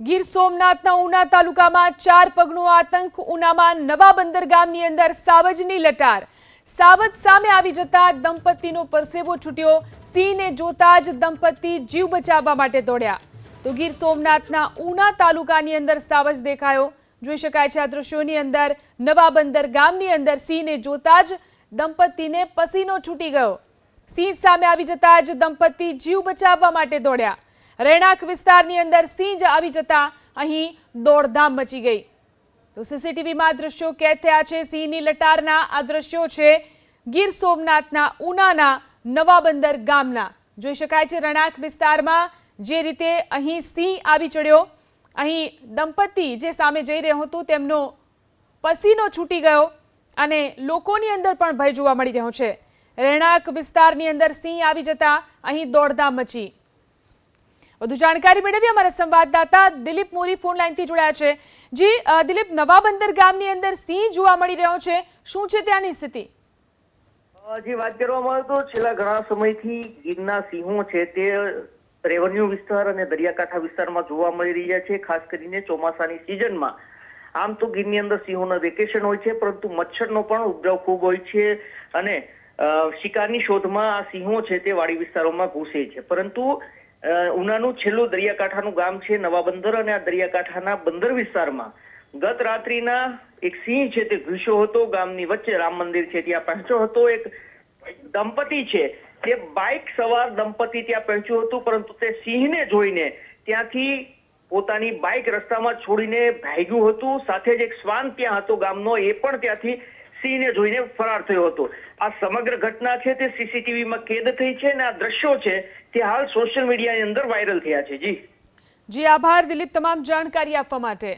ગીર સોમનાથના ઉના તાલુકામાં ચાર પગનો આતંક, ઉનામાં નવા બંદર ગામની અંદર સાવજની લટાર. સાવજ સામે આવી જતા દંપતીનો પરસેવો છૂટ્યો, સિંહને જોતા જ દંપતી જીવ બચાવવા માટે દોડ્યા. તો ગીર સોમનાથના ઉના તાલુકાની અંદર સાવજ દેખાયો. જોઈ શકાય છે આ દ્રશ્યોની અંદર નવા બંદર ગામની અંદર સિંહને જોતા જ દંપતીને પસીનો છૂટી ગયો. સિંહ સામે આવી જતા જ દંપતી જીવ બચાવવા માટે દોડ્યા. રહેણાંક વિસ્તારની અંદર સિંહ જ આવી જતા અહીં દોડધામ મચી ગઈ. તો સીસીટીવીમાં દ્રશ્યો કેદ થયા છે. સિંહની લટારના આ દ્રશ્યો છે ગીર સોમનાથના ઉનાના નવા બંદર ગામના. જોઈ શકાય છે રણાક વિસ્તારમાં જે રીતે અહીં સિંહ આવી ચડ્યો. અહીં દંપતી જે સામે જઈ રહ્યો હતું તેમનો પસીનો છૂટી ગયો અને લોકોની અંદર પણ ભય જોવા મળી રહ્યો છે. રહેણાંક વિસ્તારની અંદર સિંહ આવી જતા અહીં દોડધામ મચી. વધુ જાણકારી મેળવીએ. અમારા સંવાદદાતા દિલીપ મોરી ફોન લાઈનથી જોડાયા છે. જી દિલીપ નવા બંદર ગામની અંદર સિંહ જોવા મળી રહ્યો છે. શું છે ત્યાંની સ્થિતિ? જે વાત કરવામાં આવે તો છેલ્લા ઘણા સમયથી ગીરના સિંહો છે તે રેવન્યુ વિસ્તાર અને દરિયાકાંઠા વિસ્તારમાં જોવા મળી રહ્યા છે. ખાસ કરીને ચોમાસાની સિઝનમાં. આમ તો ગીરની અંદર સિંહોના વેકેશન હોય છે, પરંતુ મચ્છરનો પણ ઉપદ્રવ ખૂબ હોય છે અને શિકારની શોધમાં આ સિંહો છે તે વાડી વિસ્તારોમાં ઘૂસે છે. પરંતુ ઉનાનું છેલ્લું દરિયાકાંઠાનું ગામ છે નવા બંદર અને આ દરિયાકાંઠાના બંદર વિસ્તારમાં. ગત રાત્રિના એક સિંહ છે તે ઘૂસ્યો હતો, ગામની વચ્ચે રામ મંદિર છે ત્યાં પહોંચ્યો હતો, એક દંપતી છે. તે બાઇક સવાર દંપતી ત્યાં પહોંચ્યું હતું, પરંતુ તે સિંહને જોઈને ત્યાંથી પોતાની બાઇક રસ્તામાં છોડીને ભાગ્યું હતું. સાથે જ એક શ્વાન ત્યાં હતો ગામનો, એ પણ ત્યાંથી સિંહને જોઈને ફરાર થયો હતો. આ સમગ્ર ઘટના છે તે સીસીટીવીમાં કેદ થઈ છે અને આ દ્રશ્યો છે તે હાલ સોશિયલ મીડિયાની અંદર વાયરલ થયા છે. જી. જી, આભાર દિલીપ, તમામ જાણકારી આપવા માટે.